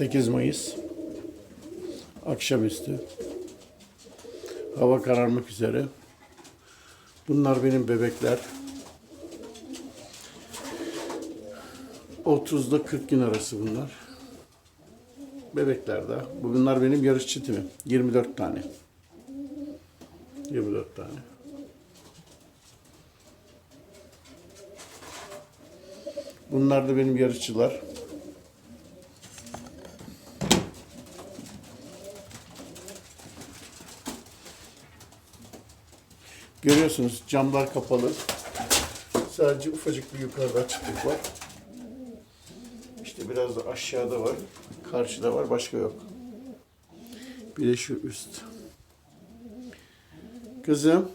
8 Mayıs akşamüstü. Hava kararmak üzere. Bunlar benim bebekler. 30'da 40 gün arası bunlar. Bebekler de. Bunlar benim yarışçı timim. 24 tane. 24 tane. Bunlar da benim yarışçılar. Görüyorsunuz camlar kapalı. Sadece ufacık bir yukarıda açıklık var. İşte biraz da aşağıda var. Karşıda var. Başka yok. Bir de şu üst. Kızım.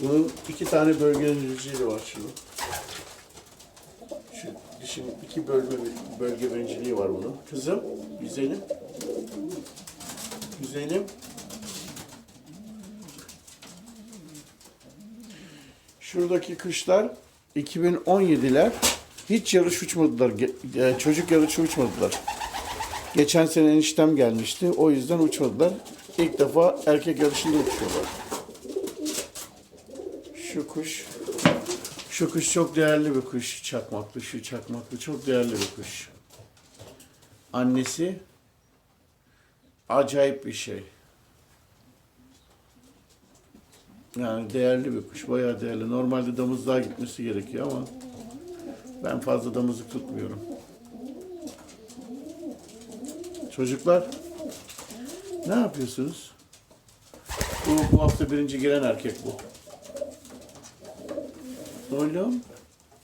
Bunun iki tane bölgeleyiciliği var şunun. Şu dişin iki bölme bölge birinciliği var bunun. Kızım, güzelim. Güzelim. Şuradaki kuşlar 2017'ler hiç yarış uçmadılar. E, Çocuk yarışı uçmadılar. Geçen sene eniştem gelmişti. O yüzden uçmadılar. İlk defa erkek yarışında uçuyorlar. Şu kuş şu kuş çok değerli bir kuş. Çakmaklı, şu çakmaklı çok değerli bir kuş. Annesi acayip bir şey. Yani değerli bir kuş, bayağı değerli. Normalde damızlığa gitmesi gerekiyor ama ben fazla damızlık tutmuyorum. Çocuklar, ne yapıyorsunuz? Bu, bu hafta birinci giren erkek bu. Oğlum,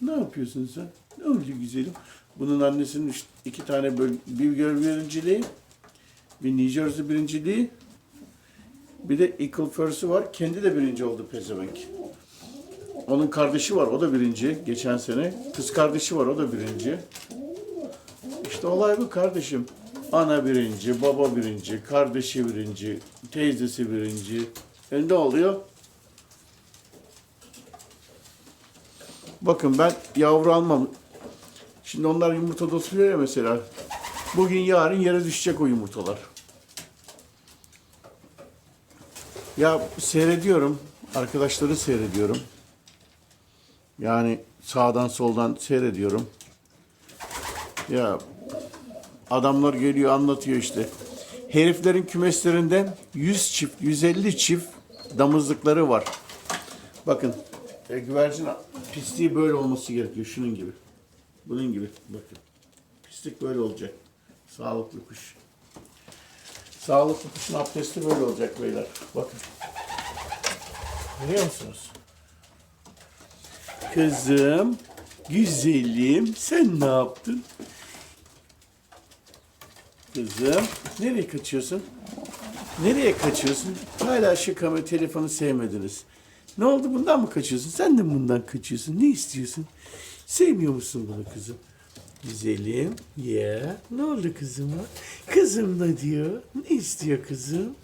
ne yapıyorsun sen? Ne oldu güzelim? Bunun annesinin iki tane böl bir birinciliği, bir New Jersey birinciliği, bir de Eagle First'ü var. Kendi de birinci oldu pezevenk. Onun kardeşi var, o da birinci geçen sene. Kız kardeşi var, o da birinci. İşte olay bu kardeşim. Ana birinci, baba birinci, kardeşi birinci, teyzesi birinci. E ne oluyor? Bakın ben yavru almam. Şimdi onlar yumurtada oturuyor ya mesela. Bugün yarın yere düşecek o yumurtalar. Ya seyrediyorum. Arkadaşları seyrediyorum. Yani sağdan soldan seyrediyorum. Ya adamlar geliyor anlatıyor işte. Heriflerin kümeslerinde 100 çift, 150 çift damızlıkları var. Bakın e, güvercin pisliği böyle olması gerekiyor. Şunun gibi. Bunun gibi. Bakın. Pislik böyle olacak. Sağlıklı kuş. Sağlıklı kuşun abdesti böyle olacak beyler. Bakın. Görüyor musunuz? Kızım, güzelim, sen ne yaptın? Kızım, nereye kaçıyorsun? Nereye kaçıyorsun? Hala şu kamera telefonu sevmediniz. Ne oldu bundan mı kaçıyorsun? Sen de bundan kaçıyorsun? Ne istiyorsun? Sevmiyor musun bunu kızım? Güzelim. Ya ne oldu kızıma? Kızım ne diyor? Ne istiyor kızım?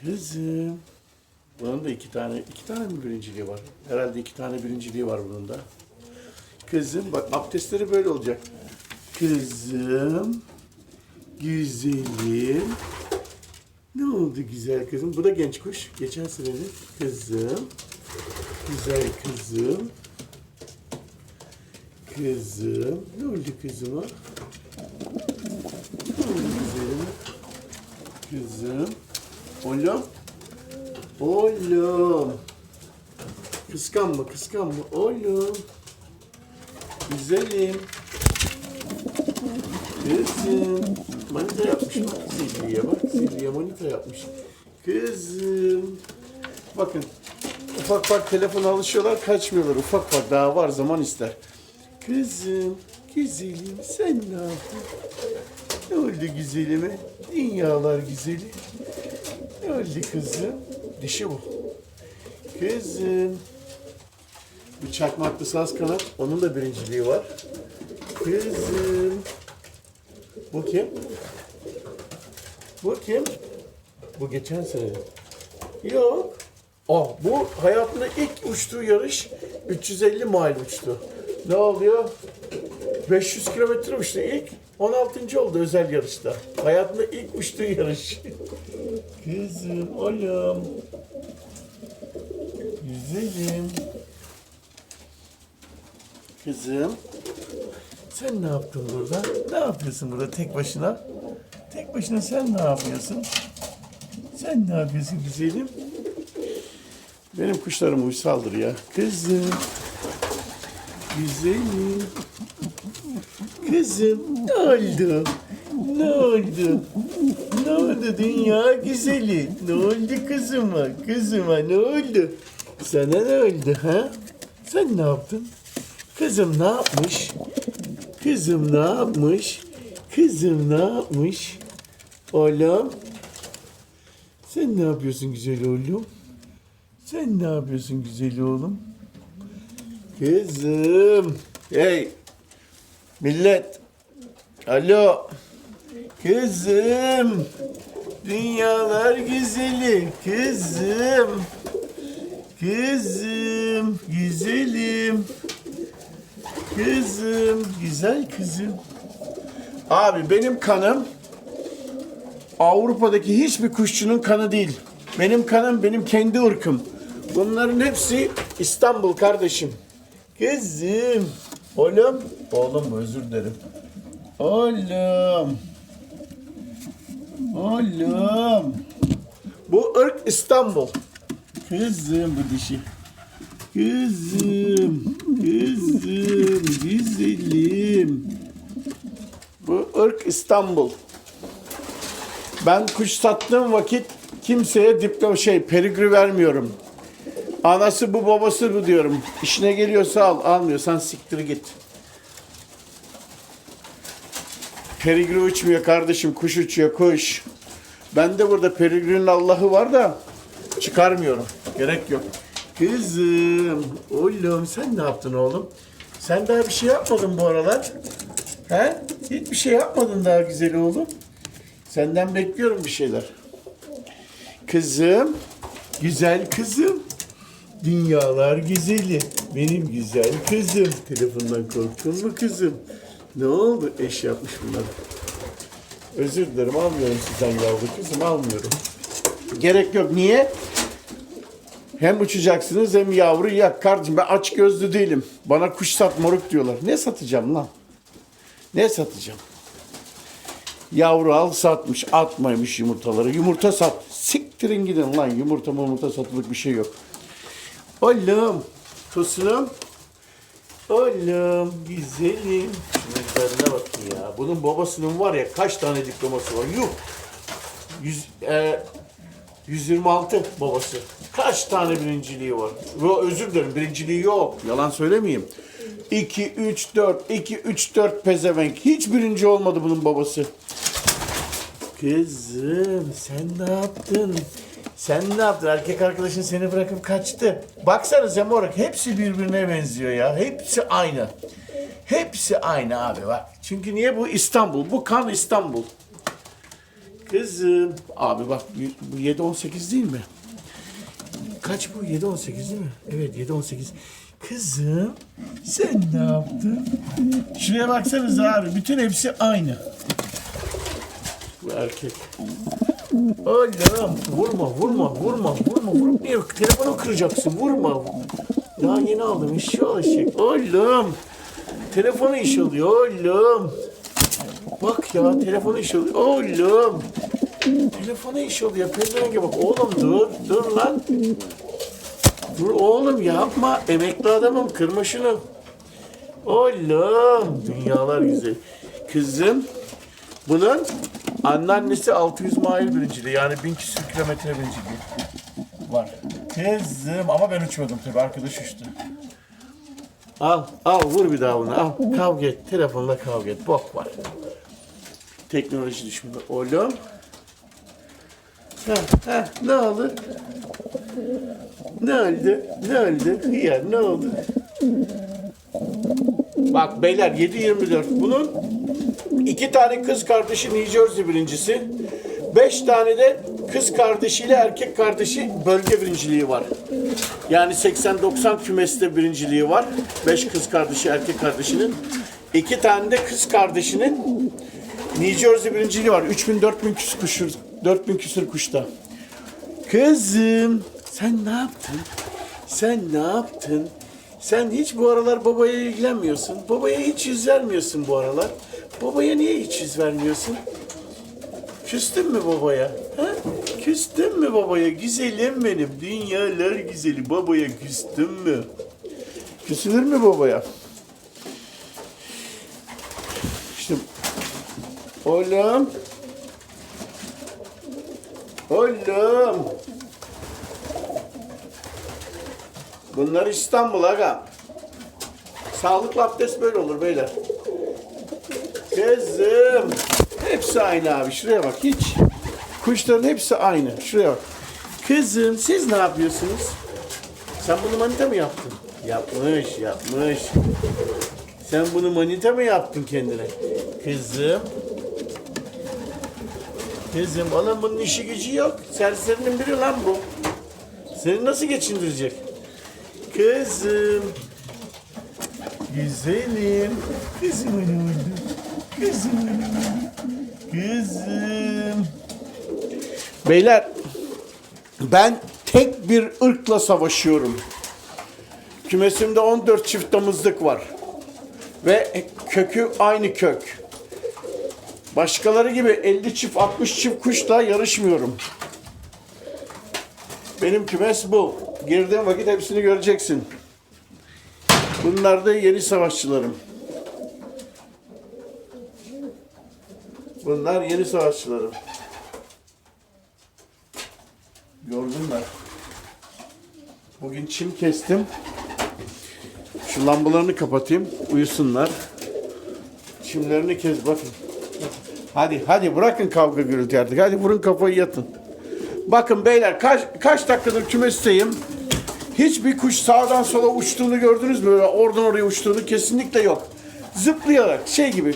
Kızım. Bunun da iki tane, iki tane mi birinciliği var? Herhalde iki tane birinciliği var bunun da. Kızım bak abdestleri böyle olacak. Kızım. Güzelim. Ne oldu güzel kızım? Bu da genç kuş. Geçen senenin kızım. Güzel kızım. Kızım. Ne oldu kızıma? Ne oldu güzelim? Kızım. Oğlum. Oğlum. Kıskanma, kıskanma. Oğlum. Güzelim. Kızım. Manita yapmış Silviye bak. Silviye manita yapmış. Kızım. Bakın. Ufak ufak telefona alışıyorlar, kaçmıyorlar. Ufak ufak daha var zaman ister. Kızım, güzelim sen ne yaptın? Ne oldu güzelime? Dünyalar güzeli. Ne oldu kızım? Dişi bu. Kızım. Bu çakmaklı saz kanat. Onun da birinciliği var. Kızım. Bu kim? Bu kim? Bu geçen sene. Yok. Aa, bu hayatında ilk uçtuğu yarış 350 mile uçtu. Ne oluyor? 500 kilometre uçtu. İlk 16. oldu özel yarışta. Hayatında ilk uçtuğu yarış. Kızım, oğlum. Güzelim. Kızım. Sen ne yaptın burada? Ne yapıyorsun burada tek başına? Tek başına sen ne yapıyorsun? Sen ne yapıyorsun güzelim? Benim kuşlarım uysaldır ya. Kızım. Güzelim. Kızım ne oldu? Ne oldu? Ne oldu dünya güzeli? Ne oldu kızıma? Kızıma ne oldu? Sana ne oldu ha? Sen ne yaptın? Kızım ne yapmış? Kızım ne yapmış? Kızım ne yapmış? Oğlum. Sen ne yapıyorsun güzel oğlum? Sen ne yapıyorsun güzel oğlum? Kızım. Hey. Millet. Alo. Kızım. Dünyalar güzeli. Kızım. Kızım. Güzelim. Kızım. Güzel kızım. Abi benim kanım Avrupa'daki hiçbir kuşçunun kanı değil. Benim kanım benim kendi ırkım. Bunların hepsi İstanbul kardeşim. Kızım. Oğlum. Oğlum özür dilerim. Oğlum. Oğlum. Bu ırk İstanbul. Kızım bu dişi. Kızım. Kızım. Güzelim. Bu ırk İstanbul. Ben kuş sattığım vakit kimseye diploma şey perigri vermiyorum. Anası bu babası bu diyorum. İşine geliyorsa al, almıyorsan siktir git. Perigri uçmuyor kardeşim, kuş uçuyor kuş. Ben de burada perigrinin Allah'ı var da çıkarmıyorum. Gerek yok. Kızım, oğlum sen ne yaptın oğlum? Sen daha bir şey yapmadın bu aralar. He? Hiçbir şey yapmadın daha güzel oğlum. Senden bekliyorum bir şeyler. Kızım, güzel kızım. Dünyalar güzeli. Benim güzel kızım. Telefondan korktun mu kızım? Ne oldu? Eş yapmış bunlar. Özür dilerim almıyorum sizden yavru kızım almıyorum. Gerek yok. Niye? Hem uçacaksınız hem yavru yak. Kardeşim ben aç gözlü değilim. Bana kuş sat moruk diyorlar. Ne satacağım lan? Ne satacağım? Yavru al satmış, atmaymış yumurtaları. Yumurta sat. Siktirin gidin lan. Yumurta yumurta satılık bir şey yok. Oğlum, tosunum. Oğlum, güzelim. Şunun güzelliğine bakın ya. Bunun babasının var ya kaç tane diploması var. Yuh. Yüz, e, 126 babası. Kaç tane birinciliği var? Yo, özür dilerim birinciliği yok. Yalan söylemeyeyim. 2, 3, 4, 2, 3, 4 pezevenk. Hiç birinci olmadı bunun babası. Kızım sen ne yaptın? Sen ne yaptın? Erkek arkadaşın seni bırakıp kaçtı. Baksana Zemoruk hepsi birbirine benziyor ya. Hepsi aynı. Hepsi aynı abi bak. Çünkü niye bu İstanbul? Bu kan İstanbul. Kızım. Abi bak bu 7-18 değil mi? Kaç bu? 7-18 değil mi? Evet 7-18. Kızım sen ne yaptın? Şuraya baksanıza abi. Bütün hepsi aynı. Bu erkek. Oğlum vurma vurma vurma vurma vurma. Niye telefonu kıracaksın vurma. Daha yeni aldım işi alacak. Oğlum. Telefonu iş alıyor oğlum. Bak ya telefonu iş alıyor. Oğlum. Telefonu iş alıyor. Pezevenge bak. Oğlum dur. Dur lan. Dur oğlum yapma. Emekli adamım. Kırma şunu. Oğlum. Dünyalar güzel. Kızım. Bunun anneannesi 600 mail birinciliği. Yani 1000 küsür kilometre birinciliği var. Kızım ama ben uçmadım tabii. Arkadaş uçtu. Al, al vur bir daha bunu. Al, kavga et. Telefonla kavga et. Bok var. Teknoloji düşmanı. Oğlum. Ha, ha, ne oldu? Ne oldu? Ne oldu? Hıyar ne oldu? Bak beyler 7-24. Bunun iki tane kız kardeşi New Jersey birincisi. Beş tane de kız kardeşiyle erkek kardeşi bölge birinciliği var. Yani 80-90 kümeste birinciliği var. Beş kız kardeşi erkek kardeşinin. İki tane de kız kardeşinin New Jersey birinciliği var. 3000 4000 küsür kuşur 4000 küsür kuşta. Kızım sen ne yaptın? Sen ne yaptın? Sen hiç bu aralar babaya ilgilenmiyorsun. Babaya hiç yüz vermiyorsun bu aralar. Babaya niye hiç yüz vermiyorsun? Küstün mü babaya? Ha? Küstün mü babaya? Güzelim benim. Dünyalar güzeli. Babaya küstün mü? Küsülür mü babaya? İşte oğlum. Oğlum. Bunlar İstanbul aga. Sağlıklı abdest böyle olur beyler. Kızım. Hepsi aynı abi. Şuraya bak hiç. Kuşların hepsi aynı. Şuraya bak. Kızım siz ne yapıyorsunuz? Sen bunu manita mı yaptın? Yapmış, yapmış. Sen bunu manita mı yaptın kendine? Kızım. Kızım oğlum bunun işi gücü yok. Serserinin biri lan bu. Seni nasıl geçindirecek? Kızım. Güzelim. Kızım öyle oldu. Kızım. Kızım. Beyler ben tek bir ırkla savaşıyorum. Kümesimde 14 çift damızlık var. Ve kökü aynı kök. Başkaları gibi 50 çift 60 çift kuşla yarışmıyorum. Benim kümes bu. Girdiğim vakit hepsini göreceksin. Bunlar da yeni savaşçılarım. Bunlar yeni savaşçılarım. Yorgunlar. Bugün çim kestim. Şu lambalarını kapatayım. Uyusunlar. Çimlerini kes bakın. Hadi hadi bırakın kavga gürültü artık. Hadi vurun kafayı yatın. Bakın beyler kaç kaç dakikadır kümesteyim. Hiçbir kuş sağdan sola uçtuğunu gördünüz mü? Oradan oraya uçtuğunu kesinlikle yok. Zıplayarak şey gibi.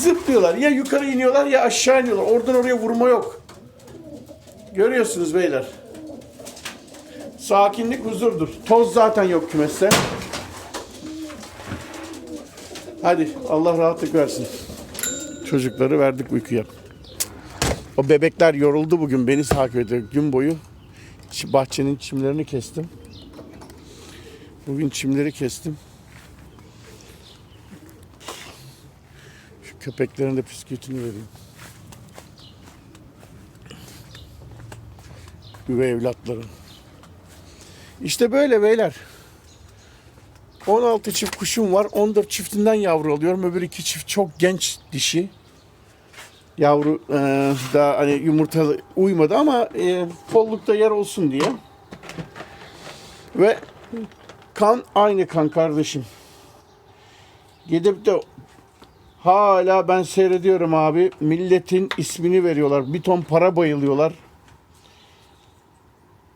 Zıplıyorlar. Ya yukarı iniyorlar ya aşağı iniyorlar. Oradan oraya vurma yok. Görüyorsunuz beyler. Sakinlik huzurdur. Toz zaten yok kümeste. Hadi Allah rahatlık versin. Çocukları verdik uykuya. O bebekler yoruldu bugün beni takip ediyor gün boyu. Bahçenin çimlerini kestim. Bugün çimleri kestim. Köpeklerin de püskürtünü vereyim. Üvey evlatlarım. İşte böyle beyler. 16 çift kuşum var. 14 çiftinden yavru alıyorum. Öbür iki çift çok genç dişi. Yavru e, daha hani yumurta uymadı ama e, kollukta yer olsun diye. Ve kan aynı kan kardeşim. Gidip de hala ben seyrediyorum abi. Milletin ismini veriyorlar. Bir ton para bayılıyorlar.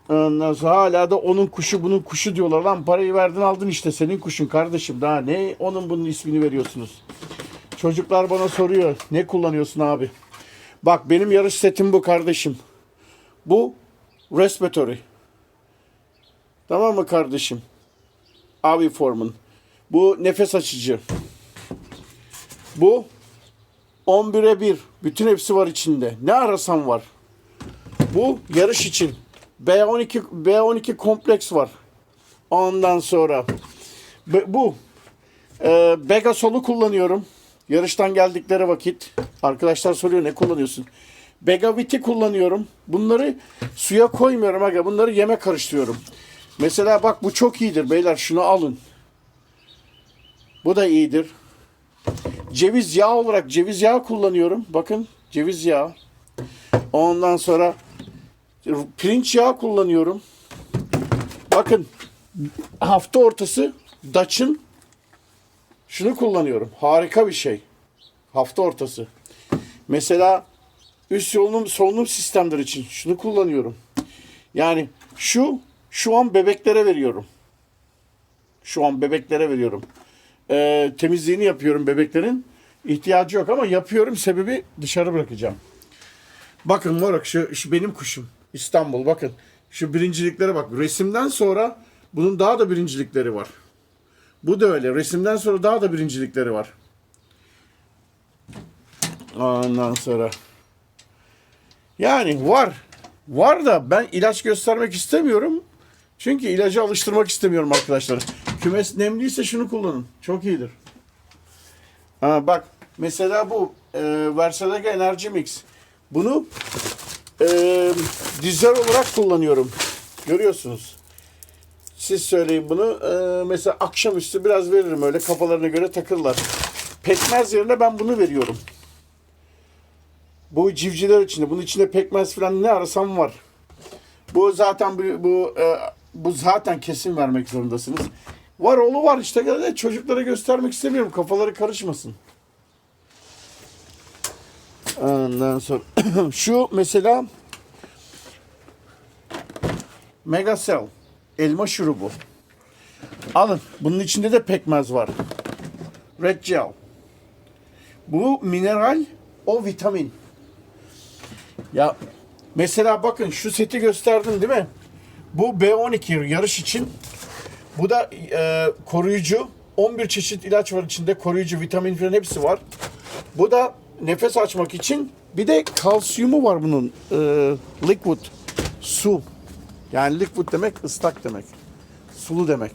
Ondan sonra hala da onun kuşu bunun kuşu diyorlar. Lan parayı verdin aldın işte senin kuşun kardeşim. Daha ne onun bunun ismini veriyorsunuz. Çocuklar bana soruyor. Ne kullanıyorsun abi? Bak benim yarış setim bu kardeşim. Bu respiratory. Tamam mı kardeşim? Abi formun. Bu nefes açıcı. Bu 11'e 1. Bütün hepsi var içinde. Ne arasan var. Bu yarış için. B12 B12 kompleks var. Ondan sonra bu e, Begasol'u kullanıyorum. Yarıştan geldikleri vakit arkadaşlar soruyor ne kullanıyorsun? Begavit'i kullanıyorum. Bunları suya koymuyorum aga. Bunları yeme karıştırıyorum. Mesela bak bu çok iyidir beyler şunu alın. Bu da iyidir. Ceviz yağı olarak ceviz yağı kullanıyorum. Bakın ceviz yağı. Ondan sonra pirinç yağı kullanıyorum. Bakın hafta ortası Dutch'ın şunu kullanıyorum. Harika bir şey. Hafta ortası. Mesela üst solunum, solunum sistemleri için şunu kullanıyorum. Yani şu şu an bebeklere veriyorum. Şu an bebeklere veriyorum. Ee, temizliğini yapıyorum bebeklerin. İhtiyacı yok ama yapıyorum sebebi dışarı bırakacağım. Bakın moruk şu, şu benim kuşum. İstanbul bakın. Şu birinciliklere bak. Resimden sonra bunun daha da birincilikleri var. Bu da öyle. Resimden sonra daha da birincilikleri var. Ondan sonra. Yani var. Var da ben ilaç göstermek istemiyorum. Çünkü ilacı alıştırmak istemiyorum arkadaşlar. Kümes nemliyse şunu kullanın. Çok iyidir. Ha, bak mesela bu e, Versalega Energy Mix. Bunu e, dizel olarak kullanıyorum. Görüyorsunuz. Siz söyleyin bunu. E, mesela akşamüstü biraz veririm öyle kafalarına göre takırlar. Pekmez yerine ben bunu veriyorum. Bu civcivler içinde. Bunun içinde pekmez falan ne arasam var. Bu zaten bu bu, e, bu zaten kesin vermek zorundasınız. Var oğlu var işte de çocuklara göstermek istemiyorum. Kafaları karışmasın. Ondan sonra şu mesela Megacell elma şurubu. Alın. Bunun içinde de pekmez var. Red Gel. Bu mineral, o vitamin. Ya mesela bakın şu seti gösterdim değil mi? Bu B12 yarış için. Bu da e, koruyucu. 11 çeşit ilaç var içinde. Koruyucu, vitamin falan hepsi var. Bu da nefes açmak için. Bir de kalsiyumu var bunun. E, liquid. Su. Yani liquid demek ıslak demek. Sulu demek.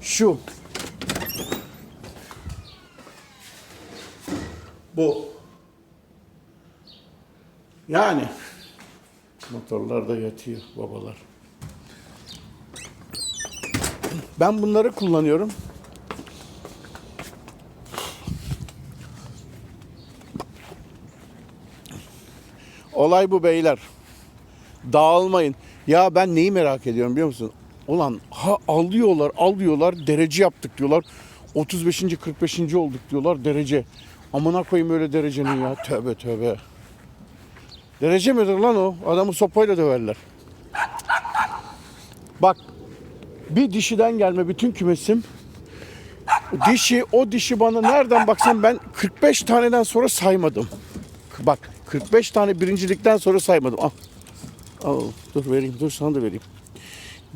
Şu. Bu. Yani motorlarda yatıyor babalar. Ben bunları kullanıyorum. Olay bu beyler. Dağılmayın. Ya ben neyi merak ediyorum biliyor musun? Ulan ha alıyorlar alıyorlar derece yaptık diyorlar. 35. 45. olduk diyorlar derece. Amına koyayım öyle derecenin ya. Tövbe tövbe. Derece midir lan o? Adamı sopayla döverler. Bak bir dişiden gelme bütün kümesim. Dişi o dişi bana nereden baksan ben 45 taneden sonra saymadım. Bak 45 tane birincilikten sonra saymadım. Al. Al dur vereyim dur sana da vereyim.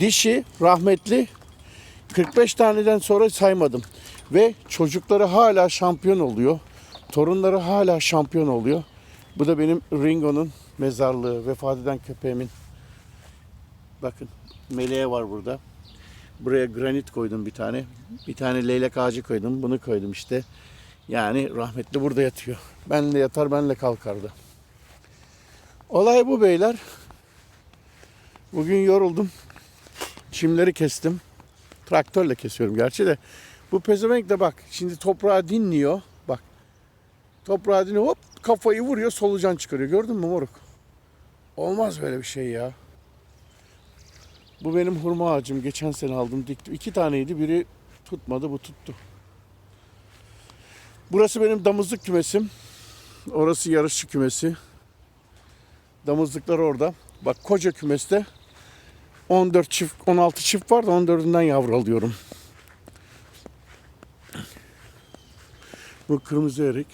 Dişi rahmetli 45 taneden sonra saymadım. Ve çocukları hala şampiyon oluyor. Torunları hala şampiyon oluyor. Bu da benim Ringo'nun mezarlığı. Vefat eden köpeğimin. Bakın meleğe var burada. Buraya granit koydum bir tane. Bir tane leylek ağacı koydum. Bunu koydum işte. Yani rahmetli burada yatıyor. Benle yatar benle kalkardı. Olay bu beyler. Bugün yoruldum. Çimleri kestim. Traktörle kesiyorum gerçi de. Bu pezevenk de bak şimdi toprağı dinliyor. Bak. Toprağı dinliyor hop kafayı vuruyor solucan çıkarıyor. Gördün mü moruk? Olmaz böyle bir şey ya. Bu benim hurma ağacım. Geçen sene aldım diktim. İki taneydi. Biri tutmadı bu tuttu. Burası benim damızlık kümesim. Orası yarışçı kümesi. Damızlıklar orada. Bak koca kümeste 14 çift, 16 çift var da 14'ünden yavru alıyorum. Bu kırmızı erik.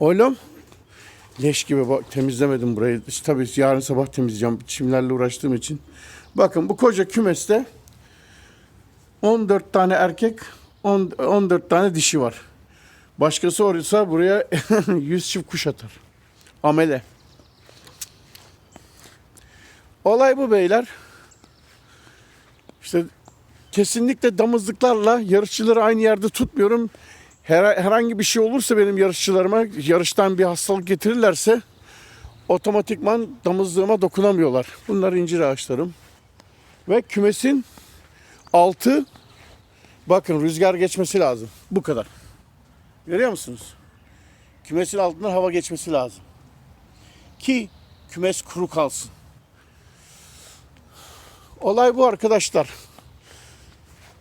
Oğlum. Leş gibi bak temizlemedim burayı. İşte tabii yarın sabah temizleyeceğim çimlerle uğraştığım için. Bakın bu koca kümeste 14 tane erkek, 10 14 tane dişi var. Başkası olursa buraya 100 çift kuş atar. Amele. Olay bu beyler. İşte kesinlikle damızlıklarla yarışçıları aynı yerde tutmuyorum. Her, herhangi bir şey olursa benim yarışçılarıma yarıştan bir hastalık getirirlerse otomatikman damızlığıma dokunamıyorlar. Bunlar incir ağaçlarım. Ve kümesin altı bakın rüzgar geçmesi lazım. Bu kadar. Görüyor musunuz? Kümesin altından hava geçmesi lazım. Ki kümes kuru kalsın. Olay bu arkadaşlar.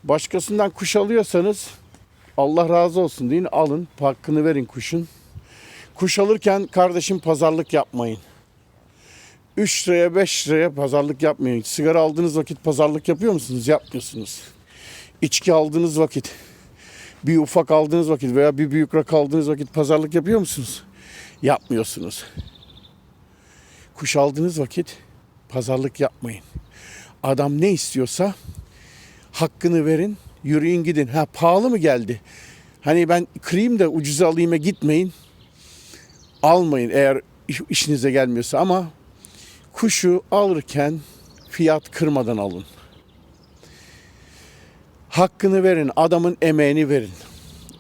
Başkasından kuş alıyorsanız Allah razı olsun deyin alın hakkını verin kuşun. Kuş alırken kardeşim pazarlık yapmayın. 3 liraya 5 liraya pazarlık yapmayın. Sigara aldığınız vakit pazarlık yapıyor musunuz? Yapmıyorsunuz. İçki aldığınız vakit, bir ufak aldığınız vakit veya bir büyük rakı aldığınız vakit pazarlık yapıyor musunuz? Yapmıyorsunuz. Kuş aldığınız vakit pazarlık yapmayın. Adam ne istiyorsa hakkını verin, yürüyün gidin. Ha pahalı mı geldi? Hani ben kırayım da ucuza alayım'a gitmeyin. Almayın eğer iş- işinize gelmiyorsa ama kuşu alırken fiyat kırmadan alın. Hakkını verin, adamın emeğini verin.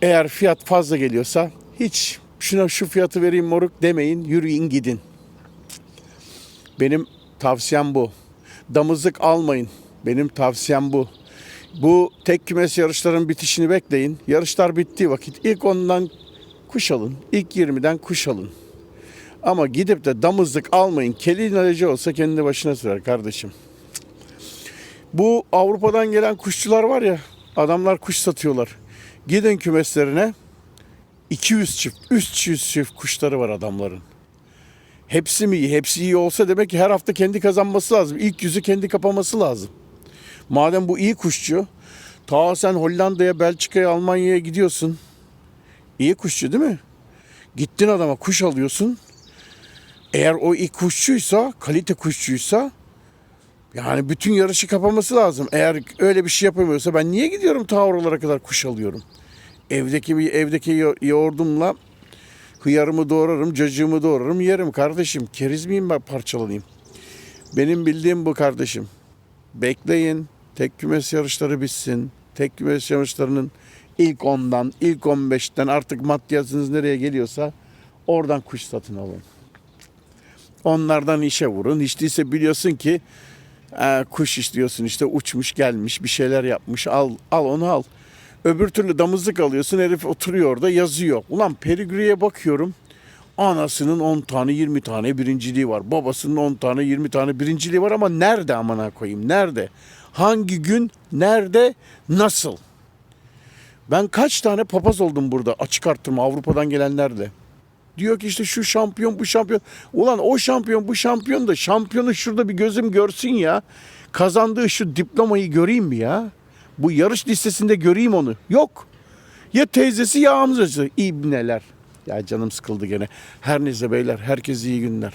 Eğer fiyat fazla geliyorsa hiç şuna şu fiyatı vereyim moruk demeyin, yürüyün gidin. Benim tavsiyem bu. Damızlık almayın. Benim tavsiyem bu. Bu tek kümes yarışların bitişini bekleyin. Yarışlar bittiği vakit ilk ondan kuş alın. İlk 20'den kuş alın. Ama gidip de damızlık almayın. Kelin ilacı olsa kendi başına sürer kardeşim. Bu Avrupa'dan gelen kuşçular var ya, adamlar kuş satıyorlar. Gidin kümeslerine 200 çift, 300 çift kuşları var adamların. Hepsi mi iyi? Hepsi iyi olsa demek ki her hafta kendi kazanması lazım. İlk yüzü kendi kapaması lazım. Madem bu iyi kuşçu, ta sen Hollanda'ya, Belçika'ya, Almanya'ya gidiyorsun. İyi kuşçu değil mi? Gittin adama kuş alıyorsun. Eğer o iyi kuşçuysa, kalite kuşçuysa yani bütün yarışı kapaması lazım. Eğer öyle bir şey yapamıyorsa ben niye gidiyorum ta oralara kadar kuş alıyorum? Evdeki bir evdeki yo- yoğurdumla hıyarımı doğrarım, cacığımı doğrarım, yerim kardeşim. Keriz miyim ben parçalanayım? Benim bildiğim bu kardeşim. Bekleyin. Tek kümes yarışları bitsin. Tek kümes yarışlarının ilk 10'dan, ilk 15'ten artık maddiyatınız nereye geliyorsa oradan kuş satın alın. Onlardan işe vurun. Hiç değilse biliyorsun ki e, kuş istiyorsun işte uçmuş gelmiş bir şeyler yapmış al al onu al. Öbür türlü damızlık alıyorsun herif oturuyor orada yazıyor. Ulan perigriye bakıyorum anasının 10 tane 20 tane birinciliği var. Babasının 10 tane 20 tane birinciliği var ama nerede amına koyayım nerede? Hangi gün nerede nasıl? Ben kaç tane papaz oldum burada açık arttırma Avrupa'dan gelenlerle. Diyor ki işte şu şampiyon bu şampiyon. Ulan o şampiyon bu şampiyon da şampiyonu şurada bir gözüm görsün ya. Kazandığı şu diplomayı göreyim mi ya? Bu yarış listesinde göreyim onu. Yok. Ya teyzesi ya amcası. İbneler. Ya canım sıkıldı gene. Her neyse beyler herkese iyi günler.